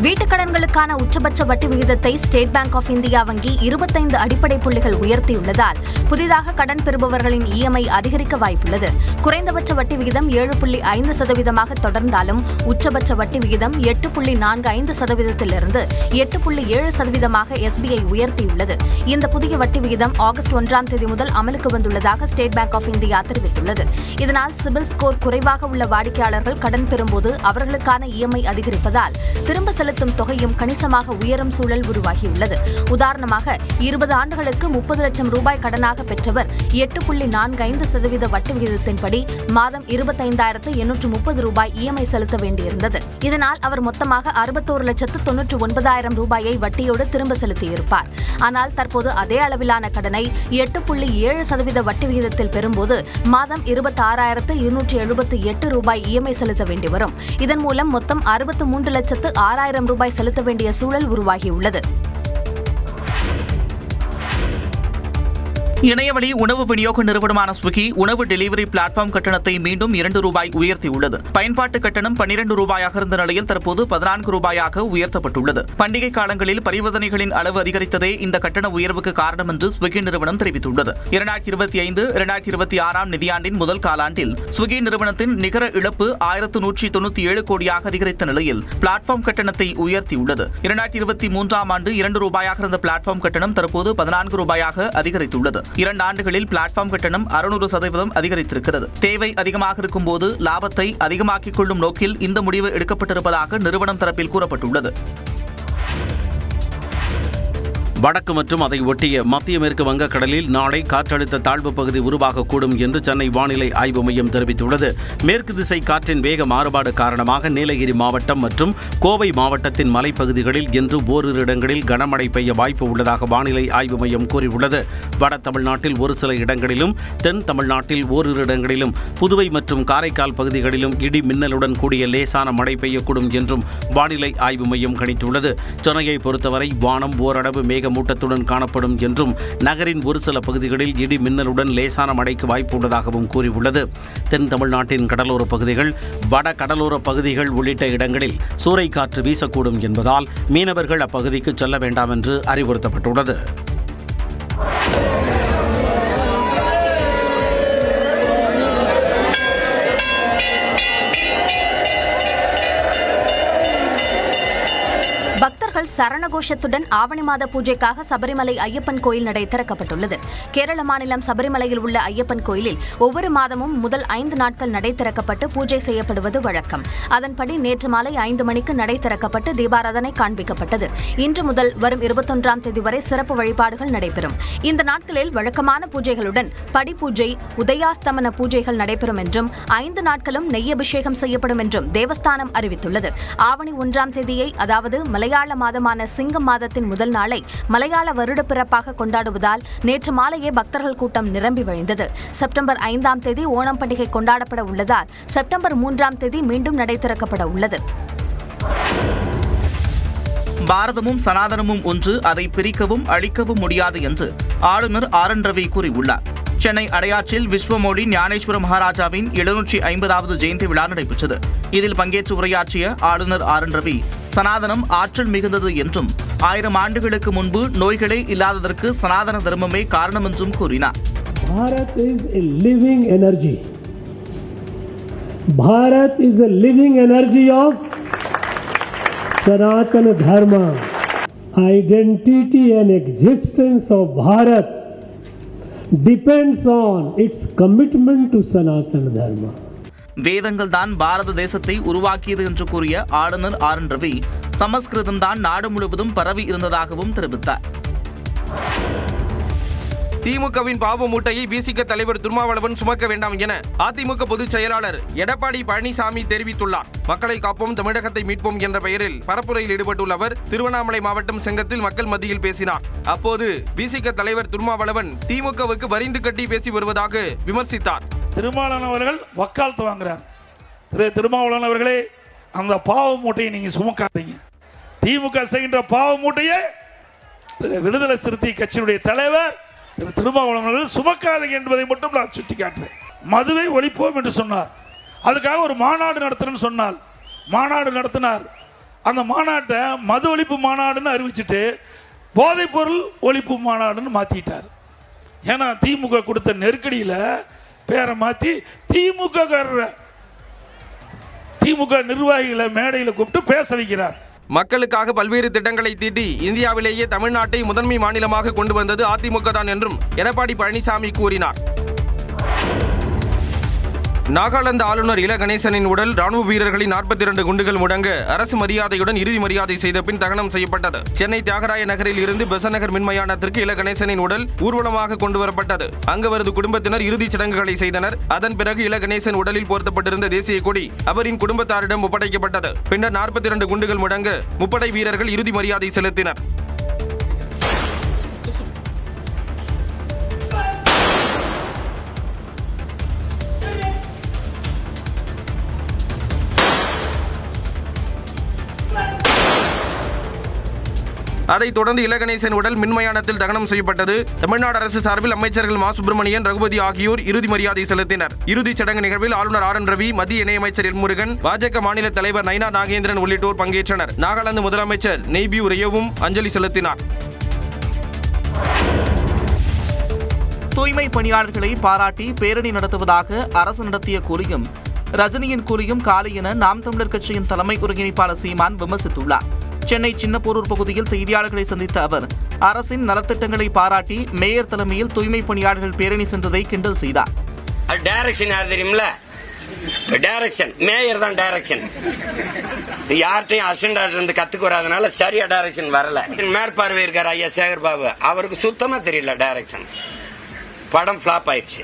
வீட்டுக் கடன்களுக்கான உச்சபட்ச வட்டி விகிதத்தை ஸ்டேட் பேங்க் ஆஃப் இந்தியா வங்கி இருபத்தைந்து அடிப்படை புள்ளிகள் உயர்த்தியுள்ளதால் புதிதாக கடன் பெறுபவர்களின் இஎம்ஐ அதிகரிக்க வாய்ப்புள்ளது. குறைந்தபட்ச வட்டி விகிதம் ஏழு புள்ளி ஐந்து சதவீதமாக தொடர்ந்தாலும் உச்சபட்ச வட்டி விகிதம் எட்டு புள்ளி நான்கு ஐந்து சதவீதத்திலிருந்து எட்டு புள்ளி ஏழு சதவீதமாக எஸ்பிஐ உயர்த்தியுள்ளது. இந்த புதிய வட்டி விகிதம் ஆகஸ்ட் ஒன்றாம் தேதி முதல் அமலுக்கு வந்துள்ளதாக ஸ்டேட் பேங்க் ஆஃப் இந்தியா தெரிவித்துள்ளது. இதனால் சிபில் ஸ்கோர் குறைவாக உள்ள வாடிக்கையாளர்கள் கடன் பெறும்போது அவர்களுக்கான இஎம்ஐ அதிகரிப்பதால் திரும்ப செலுத்த செலுத்தும் தொகையும் கணிசமாக உயரும் சூழல் உருவாகியுள்ளது. உதாரணமாக இருபது ஆண்டுகளுக்கு முப்பது லட்சம் ரூபாய் கடனாக பெற்றவர் எட்டு புள்ளி நான்கு ஐந்து சதவீத வட்டி விகிதத்தின்படி மாதம் இருபத்தைந்தாயிரத்து எண்ணூற்று முப்பது ரூபாய் இஎம்ஐ செலுத்த வேண்டியிருந்தது. இதனால் அவர் மொத்தமாக அறுபத்தோரு லட்சத்து தொன்னூற்று ஒன்பதாயிரம் ரூபாயை வட்டியோடு திரும்ப செலுத்தியிருப்பார். ஆனால் தற்போது அதே அளவிலான கடனை எட்டு புள்ளி ஏழு சதவீத வட்டி விகிதத்தில் பெறும்போது மாதம் இருபத்தாறாயிரத்து இருநூற்று எழுபத்தி எட்டு ரூபாய் இஎம்ஐ செலுத்த வேண்டி வரும் இதன் மூலம் மொத்தம் அறுபத்து மூன்று லட்சத்து ஆறாயிரம் ரூபாய் செலுத்த வேண்டிய சூழல் உருவாகியுள்ளது. இணையவழி உணவு விநியோக நிறுவனமான ஸ்விக்கி உணவு டெலிவரி பிளாட்ஃபார்ம் கட்டணத்தை மீண்டும் இரண்டு ரூபாய் உயர்த்தியுள்ளது. பயன்பாட்டு கட்டணம் பன்னிரண்டு ரூபாயாக இருந்த நிலையில் தற்போது பதினான்கு ரூபாயாக உயர்த்தப்பட்டுள்ளது. பண்டிகை காலங்களில் பரிவர்த்தனைகளின் அளவு அதிகரித்ததே இந்த கட்டண உயர்வுக்கு காரணம் என்று ஸ்விக்கி நிறுவனம் தெரிவித்துள்ளது. இரண்டாயிரத்தி இருபத்தி ஐந்து இரண்டாயிரத்தி இருபத்தி ஆறாம் நிதியாண்டின் முதல் காலாண்டில் ஸ்விக்கி நிறுவனத்தின் நிகர இழப்பு ஆயிரத்து நூற்றி தொண்ணூற்றி ஏழு கோடியாக அதிகரித்த நிலையில் பிளாட்ஃபார்ம் கட்டணத்தை உயர்த்தியுள்ளது. இரண்டாயிரத்தி இருபத்தி மூன்றாம் ஆண்டு இரண்டு ரூபாயாக இருந்த பிளாட்ஃபார்ம் கட்டணம் தற்போது பதினான்கு ரூபாயாக அதிகரித்துள்ளது. இரண்டு ஆண்டுகளில் பிளாட்ஃபார்ம் கட்டணம் அறுநூறு சதவீதம் அதிகரித்திருக்கிறது. தேவை அதிகமாக இருக்கும் போது லாபத்தை அதிகமாக்கிக் கொள்ளும் நோக்கில் இந்த முடிவு எடுக்கப்பட்டிருப்பதாக நிறுவனம் தரப்பில் கூறப்பட்டுள்ளது. வடக்கு மற்றும் அதை ஒட்டிய மத்திய மேற்கு வங்கக்கடலில் நாளை காற்றழுத்த தாழ்வு பகுதி உருவாகக்கூடும் என்று சென்னை வானிலை ஆய்வு மையம் தெரிவித்துள்ளது. மேற்கு திசை காற்றின் வேக மாறுபாடு காரணமாக நீலகிரி மாவட்டம் மற்றும் கோவை மாவட்டத்தின் மலைப்பகுதிகளில் இன்று ஓரிரு இடங்களில் கனமழை பெய்ய வாய்ப்பு உள்ளதாக வானிலை ஆய்வு மையம் கூறியுள்ளது. வட தமிழ்நாட்டில் ஒரு சில இடங்களிலும் தென் தமிழ்நாட்டில் ஓரிரு இடங்களிலும் புதுவை மற்றும் காரைக்கால் பகுதிகளிலும் இடி மின்னலுடன் கூடிய லேசான மழை பெய்யக்கூடும் என்றும் வானிலை ஆய்வு மையம் கணித்துள்ளது. சென்னையை பொறுத்தவரை வானம் ஓரளவு மேகம் மேகமூட்டத்துடன் காணப்படும் என்றும் நகரின் ஒரு சில பகுதிகளில் இடி மின்னலுடன் லேசான மழைக்கு வாய்ப்பு உள்ளதாகவும் கூறியுள்ளது. தென் தமிழ்நாட்டின் கடலோர பகுதிகள் வட கடலோர பகுதிகள் உள்ளிட்ட இடங்களில் சூறைக்காற்று வீசக்கூடும் என்பதால் மீனவர்கள் அப்பகுதிக்கு செல்ல வேண்டாம் என்று அறிவுறுத்தப்பட்டுள்ளது. பக்தர்கள் சரணகோஷத்துடன் ஆவணி மாத பூஜைக்காக சபரிமலை ஐயப்பன் கோயில் நடை திறக்கப்பட்டுள்ளது. கேரள மாநிலம் சபரிமலையில் உள்ள ஐயப்பன் கோயிலில் ஒவ்வொரு மாதமும் முதல் ஐந்து நாட்கள் நடை திறக்கப்பட்டு பூஜை செய்யப்படுவது வழக்கம். அதன்படி நேற்று மாலை ஐந்து மணிக்கு நடை திறக்கப்பட்டு தீபாராதனை காண்பிக்கப்பட்டது. இன்று முதல் வரும் இருபத்தொன்றாம் தேதி வரை சிறப்பு வழிபாடுகள் நடைபெறும். இந்த நாட்களில் வழக்கமான பூஜைகளுடன் படி உதயாஸ்தமன பூஜைகள் நடைபெறும் என்றும் ஐந்து நாட்களும் நெய் அபிஷேகம் செய்யப்படும் என்றும் தேவஸ்தானம் அறிவித்துள்ளது. ஆவணி ஒன்றாம் தேதியை அதாவது மலையாள மாத மாதமான சிங்க மாதத்தின் முதல் நாளை மலையாள வருடப்பிறப்பாக கொண்டாடுவதால் நேற்று மாலையே பக்தர்கள் கூட்டம் நிரம்பி வழிந்தது. செப்டம்பர் ஐந்தாம் தேதி ஓணம் பண்டிகை கொண்டாடப்பட உள்ளதால் செப்டம்பர் மூன்றாம் தேதி மீண்டும் நடை திறக்கப்பட உள்ளது. பாரதமும் சனாதனமும் ஒன்று அதை பிரிக்கவும் அழிக்கவும் முடியாது என்று ஆளுநர் ஆர் என் ரவி கூறியுள்ளார். சென்னை அடையாற்றில் விஸ்வமோடி ஞானேஸ்வர மகாராஜாவின் எழுநூற்றி ஐம்பதாவது ஜெயந்தி விழா நடைபெற்றது. இதில் பங்கேற்று உரையாற்றிய ஆளுநர் ஆர் என் ரவி சனாதனம் ஆற்றல் மிகுந்தது என்றும் ஆயிரம் ஆண்டுகளுக்கு முன்பு நோய்களே இல்லாததற்கு சனாதன தர்மமே காரணம் என்றும் கூறினார் Bharat is a living energy Bharat is a living energy of Sanatana Dharma identity and existence of Bharat depends on its commitment to Sanatana Dharma. வேதங்கள் தான் பாரத தேசத்தை உருவாக்கியது என்று கூறிய ஆளுநர் ஆர் என் ரவி சமஸ்கிருதம் தான் நாடு முழுவதும் பரவி இருந்ததாகவும் தெரிவித்தார். திமுகவின் பாவ மூட்டையை பிசிக தலைவர் திருமாவளவன் சுமக்க வேண்டாம் என அதிமுக பொதுச் செயலாளர் எடப்பாடி பழனிசாமி தெரிவித்துள்ளார். மக்களை காப்போம் தமிழகத்தை மீட்போம் என்ற பெயரில் பரப்புரையில் ஈடுபட்டுள்ள அவர் திருவண்ணாமலை மாவட்டம் செங்கத்தில் மக்கள் மத்தியில் பேசினார். அப்போது பிசிக தலைவர் திருமாவளவன் திமுகவுக்கு வரிந்து கட்டி பேசி வருவதாக விமர்சித்தார். திருமாவளவன் அவர்கள் வக்காலத்து வாங்குறார். திரு திருமாவளவன் அவர்களே அந்த பாவ மூட்டையை நீங்க சுமக்காதீங்க. திமுக செய்கின்ற பாவ மூட்டையை விடுதலை சிறுத்தை கட்சியினுடைய தலைவர் திரு திருமாவளவன் அவர்கள் சுமக்காதீங்க என்பதை மட்டும் நான் சுட்டி காட்டுறேன் மதுவை ஒழிப்போம் என்று சொன்னார். அதுக்காக ஒரு மாநாடு நடத்துறேன்னு சொன்னால் மாநாடு நடத்தினார். அந்த மாநாட்டை மது ஒழிப்பு மாநாடுன்னு அறிவிச்சிட்டு போதைப்பொருள் ஒழிப்பு மாநாடுன்னு மாத்திட்டார். ஏன்னா திமுக கொடுத்த நெருக்கடியில் பேரை மாத்தி திமுக திமுக நிர்வாகிகளை மேடையில் கூப்பிட்டு பேச வைக்கிறார். மக்களுக்காக பல்வேறு திட்டங்களை தீட்டி இந்தியாவிலேயே தமிழ்நாட்டை முதன்மை மாநிலமாக கொண்டு வந்தது அதிமுக தான் என்றும் எடப்பாடி பழனிசாமி கூறினார். நாகாலாந்து ஆளுநர் இல கணேசனின் உடல் ராணுவ வீரர்களின் நாற்பத்தி இரண்டு குண்டுகள் முடங்க அரசு மரியாதையுடன் இறுதி மரியாதை செய்த பின் தகனம் செய்யப்பட்டது. சென்னை தியாகராய நகரில் இருந்து பெசநகர் மின்மயானத்திற்கு இல கணேசனின் உடல் ஊர்வலமாக கொண்டு வரப்பட்டது. அங்கு அவரது குடும்பத்தினர் இறுதிச் சடங்குகளை செய்தனர். அதன் பிறகு இல கணேசன் உடலில் போர்த்தப்பட்டிருந்த தேசிய கொடி அவரின் குடும்பத்தாரிடம் ஒப்படைக்கப்பட்டது. பின்னர் நாற்பத்தி இரண்டு குண்டுகள் முடங்க முப்படை வீரர்கள் இறுதி மரியாதை செலுத்தினர். அதைத் தொடர்ந்து இலகணேசன் உடல் மின்மயானத்தில் தகனம் செய்யப்பட்டது. தமிழ்நாடு அரசு சார்பில் அமைச்சர்கள் மா. சுப்பிரமணியன் ரகுபதி ஆகியோர் இறுதி மரியாதை செலுத்தினர். இறுதிச் சடங்கு நிகழ்வில் ஆளுநர் ஆர். என். ரவி மத்திய இணையமைச்சர் எல். முருகன் பாஜக மாநில தலைவர் நைனா நாகேந்திரன் உள்ளிட்டோர் பங்கேற்றனர். நாகாலாந்து முதலமைச்சர் நெய்பியூ உரையவும் அஞ்சலி செலுத்தினார். தூய்மை பணியாளர்களை பாராட்டி பேரணி நடத்துவதாக அரசு நடத்திய கூலியும் ரஜினியின் கூலியும் காலை என நாம் தமிழர் கட்சியின் தலைமை ஒருங்கிணைப்பாளர் சீமான் விமர்சித்துள்ளார். சென்னை சின்னப்போரூர் பகுதியில் செய்தியாளர்களை சந்தித்த அவர் அரசின் நலத்திட்டங்களை பாராட்டி மேயர் தலைமையில் தூய்மை பணியாளர்கள் பேரணி சென்றதை கிண்டல் செய்தார். டைரக்ஷன் யார் தெரியுமில டைரக்ஷன் மேயர் தான் டைரக்ஷன் யார்கிட்டையும் அசிஸ்டன்ட் இருந்து கத்துக்கு வராதனால சரியா டைரக்ஷன் வரல. மேற்பார்வை இருக்கார் ஐயா சேகர் பாபு. அவருக்கு சுத்தமா தெரியல டைரக்ஷன் படம் ஃபிளாப் ஆயிடுச்சு.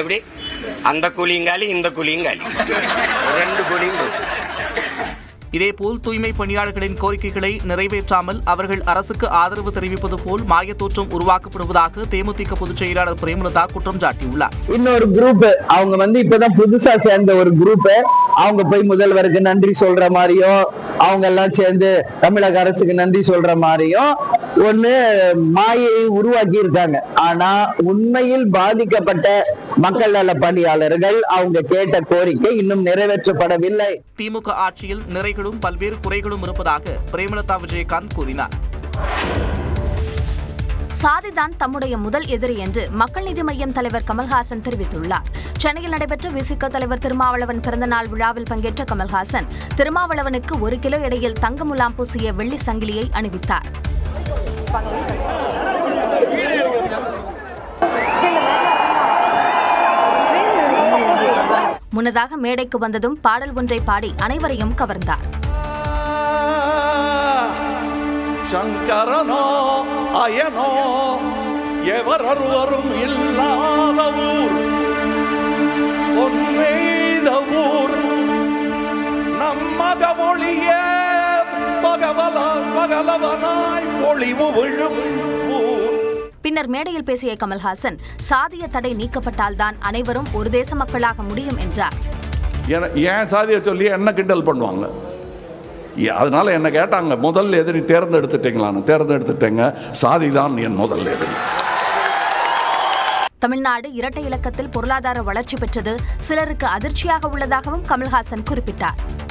எப்படி? அந்த கூலிங்காலி இந்த கூலிங்காலி ரெண்டு கூலியும் போச்சு. இதேபோல் தூய்மை பணியாளர்களின் கோரிக்கைகளை நிறைவேற்றாமல் அவர்கள் அரசுக்கு ஆதரவு தெரிவிப்பது போல் மாயத்தோற்றம் உருவாக்கப்படுவதாக தேமுதிக பொதுச் செயலாளர் பிரேமலதா குற்றம் சாட்டியுள்ளார். இன்னொரு குரூப் அவங்க வந்து இப்பதான் புதுசா சேர்ந்த ஒரு குரூப் அவங்க போய் முதல்வருக்கு நன்றி சொல்ற மாதிரியும் அவங்க எல்லாம் சேர்ந்து தமிழக அரசுக்கு நன்றி சொல்ற மாதிரியும் ஒண்ணு மாயை உருவாக்கி இருக்காங்க ஆனா உண்மையில் பாதிக்கப்பட்ட மக்கள் நல பணியாளர்கள் அவங்க கேட்ட கோரிக்கை இன்னும் நிறைவேற்றப்படவில்லை. திமுக ஆட்சியில் நிறைகளும் பல்வேறு குறைகளும் இருப்பதாக பிரேமலதா விஜயகாந்த் கூறினார். சாதிதான் தம்முடைய முதல் எதிரி என்று மக்கள் நீதி மய்யம் தலைவர் கமல்ஹாசன் தெரிவித்துள்ளார். சென்னையில் நடைபெற்ற விசிக தலைவர் திருமாவளவன் பிறந்தநாள் விழாவில் பங்கேற்ற கமல்ஹாசன் திருமாவளவனுக்கு ஒரு கிலோ எடையில் தங்க முலாம் பூசிய வெள்ளி சங்கிலியை அணிவித்தார். முன்னதாக மேடைக்கு வந்ததும் பாடல் ஒன்றை பாடி அனைவரையும் கவர்ந்தார். சங்கரனோ அயனோ எவரொருவரும் இல்லா பின்னர் மேடையில் பேசிய கமல்ஹாசன் சாதிய தடை நீக்கப்பட்டால்தான் அனைவரும் ஒரு தேச மக்களாக முடியும் என்றார். என- என் சாதியை சொல்லி என்ன கிண்டல் பண்ணுவாங்க? அதனால என்ன கேட்டாங்க முதல் எதிரி தேர்ந்தெடுத்துட்டீங்களான்னு. தேர்ந்தெடுத்துட்டேங்க சாதி தான் என் முதல் எதிரி. தமிழ்நாடு இரட்டை இலக்கத்தில் பொருளாதார வளர்ச்சி பெற்றது சிலருக்கு அதிர்ச்சியாக உள்ளதாகவும் கமல்ஹாசன் குறிப்பிட்டார்.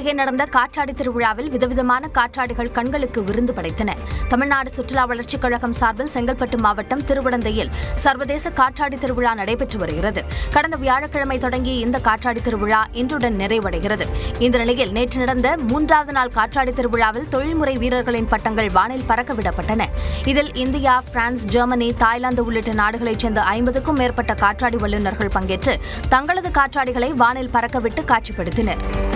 அருகே நடந்த காற்றாடி திருவிழாவில் விதவிதமான காற்றாடிகள் கண்களுக்கு விருந்து படைத்தன. தமிழ்நாடு சுற்றுலா வளர்ச்சிக் கழகம் சார்பில் செங்கல்பட்டு மாவட்டம் திருவிடந்தையில் சர்வதேச காற்றாடி திருவிழா நடைபெற்று வருகிறது. கடந்த வியாழக்கிழமை தொடங்கிய இந்த காற்றாடி திருவிழா இன்றுடன் நிறைவடைகிறது. இந்த நிலையில் நேற்று நடந்த மூன்றாவது நாள் காற்றாடி திருவிழாவில் தொழில்முறை வீரர்களின் பட்டங்கள் வானில் பறக்க விடப்பட்டன. இதில் இந்தியா பிரான்ஸ் ஜெர்மனி தாய்லாந்து உள்ளிட்ட நாடுகளைச் சேர்ந்த ஐம்பதுக்கும் மேற்பட்ட காற்றாடி வல்லுநர்கள் பங்கேற்று தங்களது காற்றாடிகளை வானில் பறக்கவிட்டு காட்சிப்படுத்தினர்.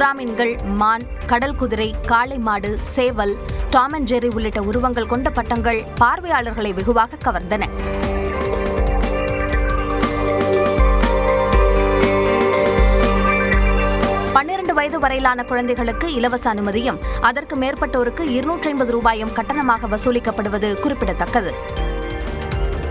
சுறாமீன்கள் மான் கடல் குதிரை காளை மாடு சேவல் டாம் அண்ட் ஜெரி உள்ளிட்ட உருவங்கள் கொண்ட பட்டங்கள் பார்வையாளர்களை வெகுவாக கவர்ந்தன. பன்னிரண்டு வயது வரையிலான குழந்தைகளுக்கு இலவச அனுமதியும் அதற்கு மேற்பட்டோருக்கு இருநூற்றி ஐம்பது ரூபாயும் கட்டணமாக வசூலிக்கப்படுவது குறிப்பிடத்தக்கது.